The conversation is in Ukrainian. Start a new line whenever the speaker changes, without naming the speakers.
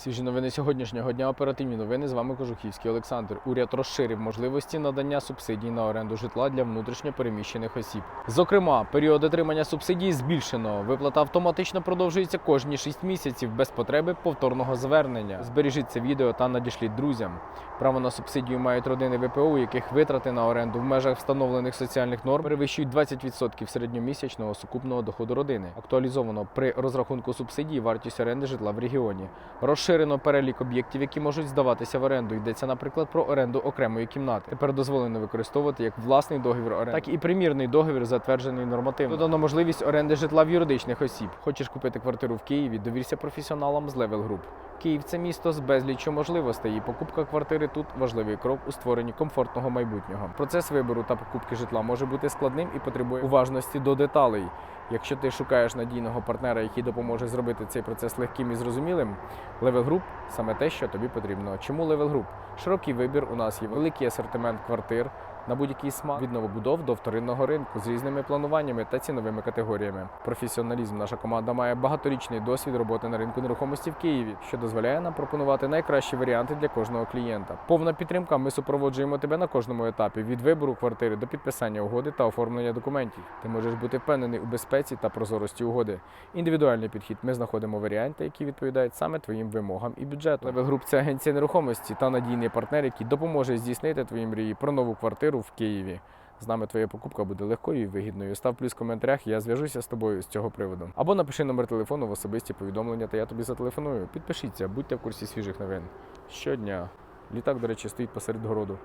Свіжі новини сьогоднішнього дня. Оперативні новини з вами Кожухівський Олександр. Уряд розширив можливості надання субсидій на оренду житла для внутрішньо переміщених осіб. Зокрема, період отримання субсидій збільшено. Виплата автоматично продовжується кожні 6 місяців без потреби повторного звернення. Збережіть це відео та надішліть друзям. Право на субсидію мають родини ВПО, у яких витрати на оренду в межах встановлених соціальних норм перевищують 20% середньомісячного сукупного доходу родини. Актуалізовано при розрахунку субсидії вартість оренди житла в регіоні. Розширено перелік об'єктів, які можуть здаватися в оренду. Йдеться, наприклад, про оренду окремої кімнати. Тепер дозволено використовувати як власний договір оренди, так і примірний договір, затверджений нормативно. Додано можливість оренди житла в юридичних осіб. Хочеш купити квартиру в Києві? Довірся професіоналам з Level Group. Київ це місто з безліччю можливостей, і покупка квартири тут важливий крок у створенні комфортного майбутнього. Процес вибору та покупки житла може бути складним і потребує уважності до деталей. Якщо ти шукаєш надійного партнера, який допоможе зробити цей процес легким і зрозумілим, Level Group – саме те, що тобі потрібно. Чому Level Group? Широкий вибір у нас є великий асортимент квартир на будь-який смак від новобудов до вторинного ринку з різними плануваннями та ціновими категоріями. Професіоналізм наша команда має багаторічний досвід роботи на ринку нерухомості в Києві, що дозволяє нам пропонувати найкращі варіанти для кожного клієнта. Повна підтримка. Ми супроводжуємо тебе на кожному етапі від вибору квартири до підписання угоди та оформлення документів. Ти можеш бути впевнений у безпеці та прозорості угоди. Індивідуальний підхід. Ми знаходимо варіанти, які відповідають саме твоїм вимогам і бюджету. Level Group – це агенція нерухомості та надійний партнер, який допоможе здійснити твої мрії про нову квартиру в Києві. З нами твоя покупка буде легкою і вигідною. Став плюс в коментарях, я зв'яжуся з тобою з цього приводу. Або напиши номер телефону в особисті повідомлення, та я тобі зателефоную. Підпишіться, будьте в курсі свіжих новин. Щодня. Літак, до речі, стоїть посеред городу.